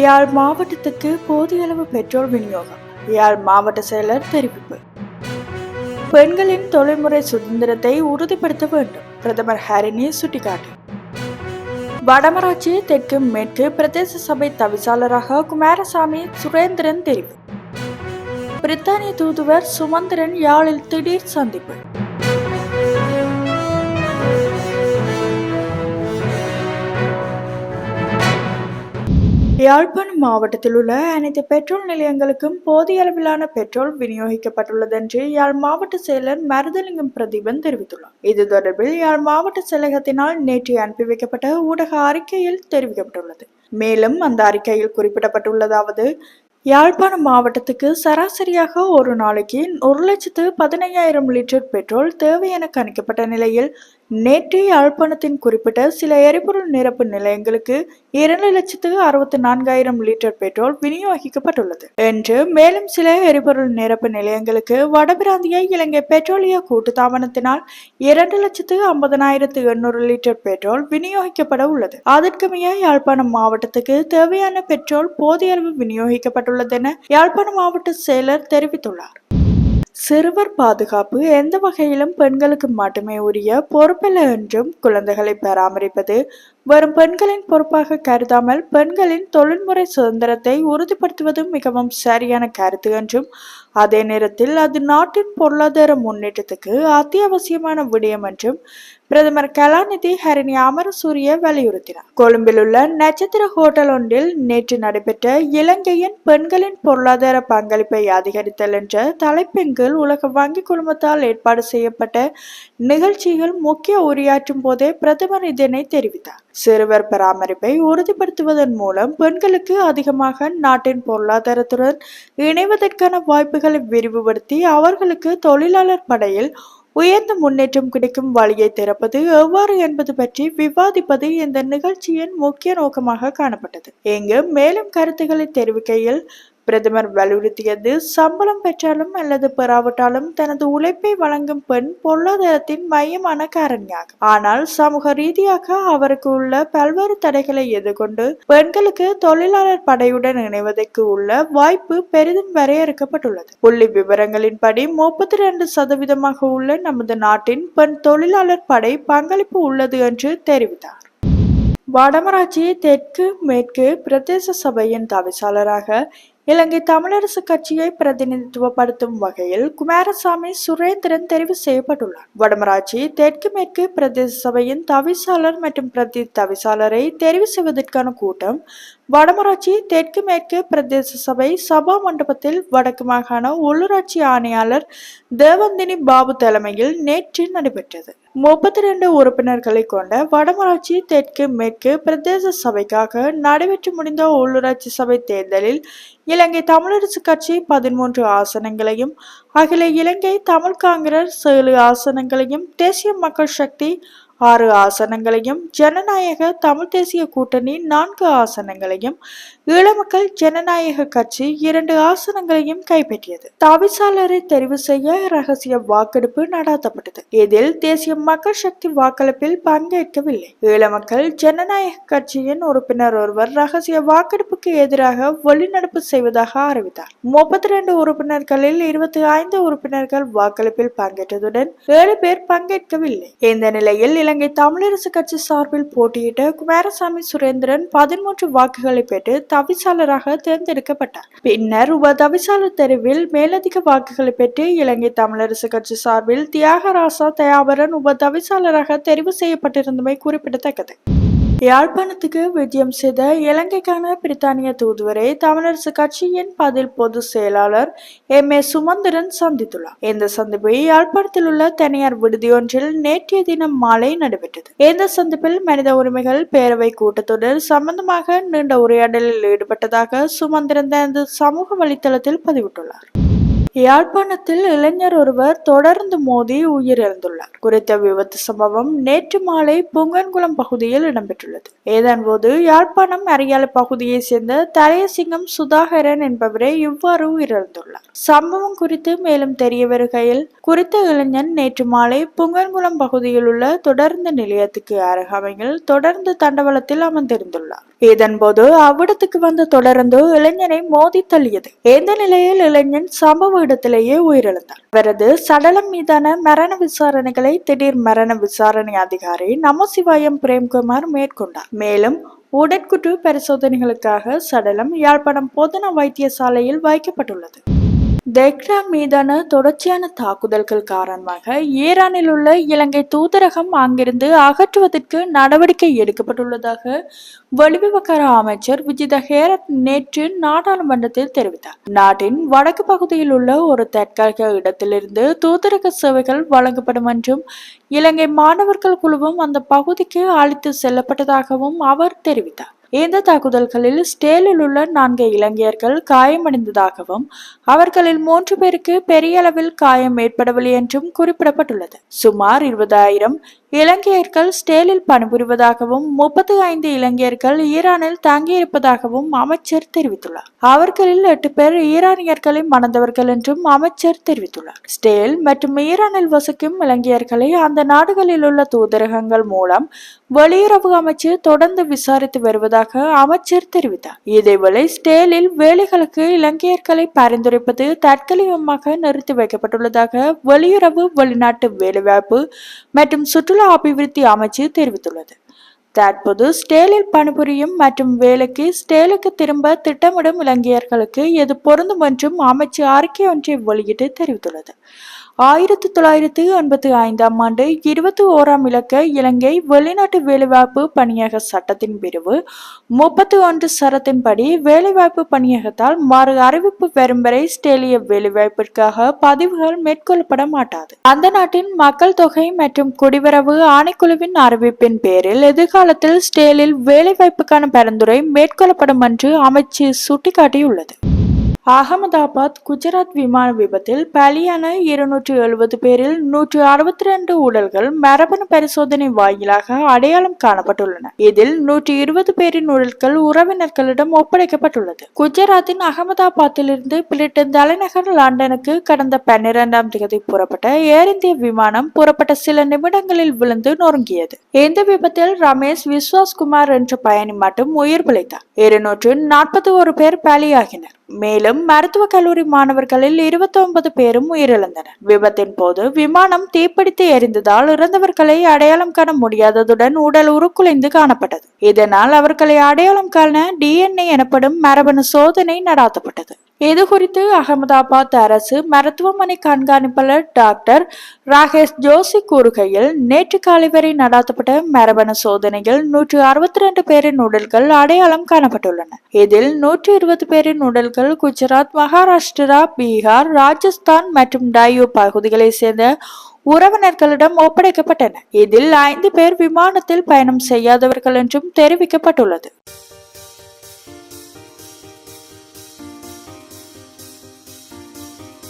யாழ் மாவட்டத்துக்கு போதிய அளவு பெட்ரோல் விநியோகம். யாழ் மாவட்ட செயலர் தெரிவிப்பு. பெண்களின் தொழில்முறை சுதந்திரத்தை உறுதிப்படுத்த வேண்டும். பிரதமர் ஹாரினி சுட்டிக்காட்டு. வடமராட்சி தெற்கு மேற்கு பிரதேச சபை தவிசாளராக குமாரசாமி சுரேந்திரன் தெரிவு பிரித்தானிய தூதுவர் சுமந்திரன் யாழில் திடீர் சந்திப்பு. யாழ்ப்பாணம் மாவட்டத்தில் உள்ள அனைத்து பெட்ரோல் நிலையங்களுக்கும் போதிய அளவிலான பெட்ரோல் விநியோகிக்கப்பட்டுள்ளது என்று யாழ் மாவட்ட செயலர் மருதலிங்கம் பிரதீபன் தெரிவித்துள்ளார். இது தொடர்பில் யாழ் மாவட்ட செயலகத்தினால் நேற்று அனுப்பி வைக்கப்பட்ட ஊடக அறிக்கையில் தெரிவிக்கப்பட்டுள்ளது. மேலும் அந்த அறிக்கையில் குறிப்பிடப்பட்டுள்ளதாவது யாழ்ப்பாணம் மாவட்டத்துக்கு சராசரியாக ஒரு நாளைக்கு ஒரு லட்சத்து பதினையாயிரம் லிட்டர் பெட்ரோல் தேவை என கணிக்கப்பட்ட நிலையில் நேற்று யாழ்ப்பாணத்தின் குறிப்பிட்ட சில எரிபொருள் நிரப்பு நிலையங்களுக்கு இரண்டு லட்சத்து அறுபத்தி நான்காயிரம் லிட்டர் பெட்ரோல் விநியோகிக்கப்பட்டுள்ளது என்று மேலும் சில எரிபொருள் நிரப்பு நிலையங்களுக்கு வடபிராந்திய இலங்கை பெட்ரோலிய கூட்டுத்தாபனத்தினால் இரண்டு லட்சத்து ஐம்பதனாயிரத்து எண்ணூறு லிட்டர் பெட்ரோல் விநியோகிக்கப்பட உள்ளது. அதற்குமைய யாழ்ப்பாணம் மாவட்டத்துக்கு தேவையான பெட்ரோல் போதிய அளவு விநியோகிக்கப்பட்டுள்ளது என யாழ்ப்பாணம் மாவட்ட செயலர் தெரிவித்துள்ளார். சிறுவர் பாதுகாப்பு எந்த வகையிலும் பெண்களுக்கு மட்டுமே உரிய பொறுப்பல்ல என்றும் குழந்தைகளை பராமரிப்பது வரும் பெண்களின் பொறுப்பாக கருதாமல் பெண்களின் தொழில்முறை சுதந்திரத்தை உறுதிப்படுத்துவதும் மிகவும் சரியான கருத்து என்றும் அதே நேரத்தில் அது நாட்டின் பொருளாதார முன்னேற்றத்துக்கு அத்தியாவசியமான விடயம் என்றும் பிரதமர் கலாநிதி ஹரிணி அமரசூரிய வலியுறுத்தினார். கொழும்பில் உள்ள நட்சத்திர ஹோட்டல் ஒன்றில் நேற்று நடைபெற்ற இலங்கையின் பெண்களின் பொருளாதார பங்களிப்பை அதிகரித்தல் என்ற தலைப்பின் கீழ் உலக வங்கி குழுமத்தால் ஏற்பாடு செய்யப்பட்ட நிகழ்ச்சியில் முக்கிய உரையாற்றும் போதே பிரதமர் இதனை தெரிவித்தார். சிறுவர் பராமரிப்பை உறுதிப்படுத்துவதன் மூலம் பெண்களுக்கு அதிகமாக நாட்டின் பொருளாதாரத்துடன் இணைவதற்கான வாய்ப்புகளை விரிவுபடுத்தி அவர்களுக்கு தொழிலாளர் படையில் உயர்ந்த முன்னேற்றம் கிடைக்கும் வழியை திறப்பது எவ்வாறு என்பது பற்றி விவாதிப்பது இந்த நிகழ்ச்சியின் முக்கிய நோக்கமாக காணப்பட்டது. இங்கு மேலும் கருத்துக்களை தெரிவிக்கையில் பிரதமர் வலியுறுத்தியது சம்பளம் பெற்றாலும் அல்லது பெறாவிட்டாலும் தனது உழைப்பை வழங்கும் பெண் பொருளாதாரத்தின் மையமான காரணியாகும் ஆனால் சமூக ரீதியாக அவருக்கு உள்ள பல்வேறு தடைகளை எதிர்கொண்டு பெண்களுக்கு தொழிலாளர் படையுடன் இணைவதற்கு உள்ள வாய்ப்பு பெரிதும் வரையறுக்கப்பட்டுள்ளது. புள்ளி விவரங்களின்படி முப்பத்தி ரெண்டு சதவீதமாக உள்ள நமது நாட்டின் பெண் தொழிலாளர் படை பங்களிப்பு உள்ளது என்று தெரிவித்தார். வடமராட்சி தெற்கு மேற்கு பிரதேச சபையின் தவிசாளராக இலங்கை தமிழரசு கட்சியை பிரதிநிதித்துவப்படுத்தும் வகையில் குமாரசாமி சுரேந்திரன் தெரிவு செய்யப்பட்டுள்ளார். வடமராட்சி தெற்கு மேற்கு பிரதேச சபையின் தவிசாளர் மற்றும் பிரதி தவிசாளரை தெரிவு செய்வதற்கான கூட்டம் வடமராட்சி தெற்கு மேற்கு பிரதேச சபை சபா மண்டபத்தில் வடக்கு மாகாண உள்ளூராட்சி ஆணையாளர் தேவந்தினி பாபு தலைமையில் நேற்று நடைபெற்றது. முப்பத்தி ரெண்டு உறுப்பினர்களை கொண்ட வடமராட்சி தெற்கு மேற்கு பிரதேச சபைக்காக நடைபெற்று முடிந்த உள்ளூராட்சி சபை தேர்தலில் இலங்கை தமிழரசு கட்சி பதிமூன்று ஆசனங்களையும் அகில இலங்கை தமிழ் காங்கிரஸ் ஏழு ஆசனங்களையும் தேசிய மக்கள் சக்தி ஆறு ஆசனங்களையும் ஜனநாயக தமிழ் தேசிய கூட்டணி நான்கு ஆசனங்களையும் ஈழமக்கள் ஜனநாயக கட்சி இரண்டு ஆசனங்களையும் கைப்பற்றியது. தவிசாளரை தெரிவு செய்ய ரகசிய வாக்கெடுப்பு நடாத்தப்பட்டது. இதில் தேசிய மக்கள் சக்தி வாக்களிப்பில் பங்கேற்கவில்லை. ஈழமக்கள் ஜனநாயக கட்சியின் உறுப்பினர் ஒருவர் ரகசிய வாக்கெடுப்புக்கு எதிராக வெளிநடப்பு செய்வதாக அறிவித்தார். முப்பத்தி ரெண்டு உறுப்பினர்களில் இருபத்தி ஐந்து உறுப்பினர்கள் வாக்களிப்பில் பங்கேற்றதுடன் ஏழு பேர் பங்கேற்கவில்லை. இந்த நிலையில் இலங்கை தமிழரசு கட்சி சார்பில் போட்டியிட்ட குமாரசாமி சுரேந்திரன் பதிமூன்று வாக்குகளை பெற்று தவிசாளராக தேர்ந்தெடுக்கப்பட்டார். பின்னர் உப தவிசாளர் தெருவில் மேலதிக வாக்குகளை பெற்று இலங்கை தமிழரசு கட்சி சார்பில் தியாகராசா தயாபரன் உப தவிசாளராக தெரிவு செய்யப்பட்டிருந்தமை குறிப்பிடத்தக்கது. யாழ்ப்பாணத்துக்கு விஜயம் செய்த இலங்கைக்கான பிரித்தானிய தூதுவரை தமிழரசு கட்சியின் பதில் பொது செயலாளர் எம். ஏ. சுமந்திரன் சந்தித்துள்ளார். இந்த சந்திப்பு யாழ்ப்பாணத்தில் உள்ள தனியார் விடுதியொன்றில் நேற்றைய தினம் மாலை நடைபெற்றது. இந்த சந்திப்பில் மனித உரிமைகள் பேரவை கூட்டத்தொடர் சம்பந்தமாக நீண்ட உரையாடலில் ஈடுபட்டதாக சுமந்திரன் தனது சமூக வலைத்தளத்தில் பதிவிட்டுள்ளார். யாழ்ப்பாணத்தில் இளைஞர் ஒருவர் தொடர்ந்து மோதி உயிரிழந்துள்ளார். குறித்த விபத்து சம்பவம் நேற்று மாலை புங்கன்குளம் பகுதியில் இடம்பெற்றுள்ளது. ஏதன்போது யாழ்ப்பாணம் அரியாலை பகுதியை சேர்ந்த தலையசிங்கம் சுதாகரன் என்பவரே இவ்வாறு உயிரிழந்துள்ளார். சம்பவம் குறித்து மேலும் தெரிய வருகையில் குறித்த இளைஞன் நேற்று மாலை புங்கன்குளம் பகுதியில் உள்ள தொடர்ந்து நிலையத்துக்கு அருகாமையில் தொடர்ந்து தண்டவளத்தில் அமர்ந்திருந்துள்ளார். இதன்போது அவ்விடத்துக்கு வந்த தொடர்ந்து இளைஞனை மோதி தள்ளியது. இந்த நிலையில் இளைஞன் சம்பவ இடத்திலேயே உயிரிழந்தார். அவரது சடலம் மீதான மரண விசாரணைகளை திடீர் மரண விசாரணை அதிகாரி நமசிவாயம் பிரேம்குமார் மேற்கொண்டார். மேலும் உடற்குற்று பரிசோதனைகளுக்காக சடலம் யாழ்ப்பாணம் பொதுன வைத்தியசாலையில் வைக்கப்பட்டுள்ளது. தெக்ரான் மீதான தொடர்ச்சியான தாக்குதல்கள் காரணமாக ஈரானில் உள்ள இலங்கை தூதரகம் அங்கிருந்து அகற்றுவதற்கு நடவடிக்கை எடுக்கப்பட்டுள்ளதாக வெளிவிவகார அமைச்சர் விஜித ஹேரத் நேற்று நாடாளுமன்றத்தில் தெரிவித்தார். நாட்டின் வடக்கு பகுதியில் உள்ள ஒரு தற்காலிக இடத்திலிருந்து தூதரக சேவைகள் வழங்கப்படும் என்றும் இலங்கை மாணவர்கள் குழுவும் அந்த பகுதிக்கு அழைத்து செல்லப்பட்டதாகவும் அவர் தெரிவித்தார். இந்த தாக்குதல்களில் ஸ்டேலில் உள்ள நான்கு இளைஞர்கள் காயமடைந்ததாகவும் அவர்களில் மூன்று பேருக்கு பெரிய அளவில் காயம் ஏற்படவில்லை என்றும் குறிப்பிடப்பட்டுள்ளது. சுமார் இருபதாயிரம் இலங்கையர்கள் ஸ்டேலில் பணிபுரிவதாகவும் முப்பத்தி ஐந்து இலங்கையர்கள் ஈரானில் தங்கியிருப்பதாகவும் அமைச்சர் தெரிவித்துள்ளார். அவர்களில் எட்டு பேர் ஈரானியர்களை மணந்தவர்கள் என்றும் அமைச்சர் தெரிவித்துள்ளார். ஸ்டேல் மற்றும் ஈரானில் வசிக்கும் இலங்கையர்களை அந்த நாடுகளில் உள்ள தூதரகங்கள் மூலம் வெளியுறவு அமைச்சு தொடர்ந்து விசாரித்து வருவதாக அமைச்சர் தெரிவித்தார். இதேவேளை ஸ்டேலில் வேலைகளுக்கு இலங்கையர்களை பரிந்துரைப்பது தற்காலிகமாக நிறுத்தி வைக்கப்பட்டுள்ளதாக வெளியுறவு வெளிநாட்டு வேலைவாய்ப்பு மற்றும் சுற்றுலா அபிவிருத்தி அமைச்சு தெரிவித்துள்ளது. தற்போது ஸ்டேலில் பணிபுரியும் மற்றும் வேலைக்கு ஸ்டேலுக்கு திரும்ப திட்டமிடும் இலங்கையர்களுக்கு எது பொருந்தும் என்றும் அமைச்சு அறிக்கை ஒன்றை வெளியிட்டு தெரிவித்துள்ளது. ஆயிரத்தி தொள்ளாயிரத்தி ஐம்பத்தி ஐந்தாம் ஆண்டு இருபத்தி ஓராம் இலக்க இலங்கை வெளிநாட்டு வேலைவாய்ப்பு பணியக சட்டத்தின் பிரிவு. முப்பத்தி ஒன்று சரத்தின்படி வேலைவாய்ப்பு பணியகத்தால் மறு அறிவிப்பு வரும் வரை ஸ்டேலிய வேலைவாய்ப்பிற்காக பதிவுகள் மேற்கொள்ளப்பட மாட்டாது. அந்த நாட்டின் மக்கள் தொகை மற்றும் குடிவரவு ஆணைக்குழுவின் அறிவிப்பின் பேரில் எதிர்காலத்தில் ஸ்டேலில் வேலைவாய்ப்புக்கான பரிந்துரை மேற்கொள்ளப்படும் என்று அமைச்சு சுட்டிக்காட்டியுள்ளது. அகமதாபாத் குஜராத் விமான விபத்தில் பலியான இருநூற்றி எழுபது பேரில் நூற்றி அறுபத்தி ரெண்டு உடல்கள் மரபணு பரிசோதனை வாயிலாக அடையாளம் காணப்பட்டுள்ளன. இதில் நூற்றி இருபது பேரின் உடல்கள் உறவினர்களிடம் ஒப்படைக்கப்பட்டுள்ளது. குஜராத்தின் அகமதாபாத்திலிருந்து பிரிட்டன் தலைநகர் லண்டனுக்கு கடந்த பன்னிரெண்டாம் தேதி புறப்பட்ட ஏர் இந்திய விமானம் புறப்பட்ட சில நிமிடங்களில் விழுந்து நொறுங்கியது. இந்த விபத்தில் ரமேஷ் விஸ்வாஸ்குமார் என்ற பயணி மட்டும் உயிர் பிழைத்தார். இருநூற்று நாற்பத்தி ஒரு பேர் பலியாகினர். மேலும் மருத்துவக் கல்லூரி மாணவர்களில் இருபத்தி ஒன்பது பேரும் உயிரிழந்தனர். விபத்தின் போது விமானம் தீப்பிடித்து எரிந்ததால் இறந்தவர்களை அடையாளம் காண முடியாததுடன் உடல் உருக்குலைந்து காணப்பட்டது. இதனால் அவர்களை அடையாளம் காண டிஎன்ஏ எனப்படும் மரபணு சோதனை நடாத்தப்பட்டது. இது குறித்து அகமதாபாத் அரசு மருத்துவமனை கண்காணிப்பாளர் டாக்டர் ராகேஷ் ஜோஷி கூறுகையில் நேற்று காலை வரை நடாத்தப்பட்ட மரபணு சோதனையில் நூற்று அறுபத்தி ரெண்டு பேரின் உடல்கள் அடையாளம் காணப்பட்டுள்ளன. இதில் நூற்றி இருபது பேரின் உடல்கள் குஜராத் மகாராஷ்டிரா பீகார் ராஜஸ்தான் மற்றும் டையூ பகுதிகளை சேர்ந்த உறவினர்களிடம் ஒப்படைக்கப்பட்டன. இதில் ஐந்து பேர் விமானத்தில் பயணம் செய்யாதவர்கள் என்றும் தெரிவிக்கப்பட்டுள்ளது.